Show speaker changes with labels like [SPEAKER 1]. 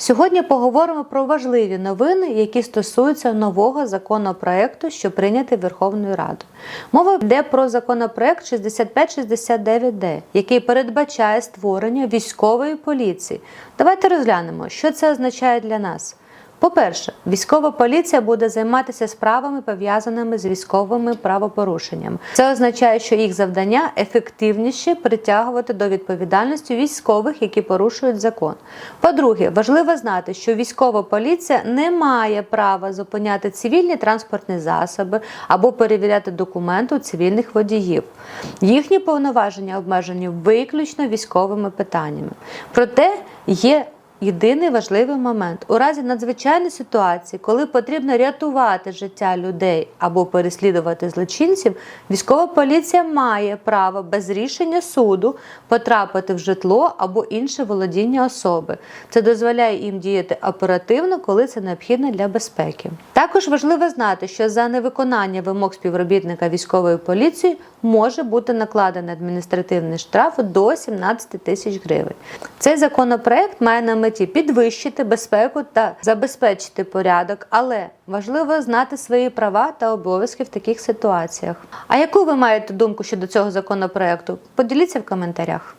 [SPEAKER 1] Сьогодні поговоримо про важливі новини, які стосуються нового законопроекту, що прийнятий Верховною Радою. Мова йде про законопроект 6569Д, який передбачає створення військової поліції. Давайте розглянемо, що це означає для нас. По-перше, військова поліція буде займатися справами, пов'язаними з військовими правопорушеннями. Це означає, що їх завдання ефективніше притягувати до відповідальності військових, які порушують закон. По-друге, важливо знати, що військова поліція не має права зупиняти цивільні транспортні засоби або перевіряти документи у цивільних водіїв. Їхні повноваження обмежені виключно військовими питаннями. Проте є Єдиний важливий момент у разі надзвичайної ситуації, коли потрібно рятувати життя людей або переслідувати злочинців, військова поліція має право без рішення суду потрапити в житло або інше володіння особи. Це дозволяє їм діяти оперативно, коли це необхідно для безпеки. Також важливо знати, що за невиконання вимог співробітника військової поліції може бути накладений адміністративний штраф до 17 тисяч гривень. Цей законопроект має на меті підвищити безпеку та забезпечити порядок, але важливо знати свої права та обов'язки в таких ситуаціях. А яку ви маєте думку щодо цього законопроекту? Поділіться в коментарях.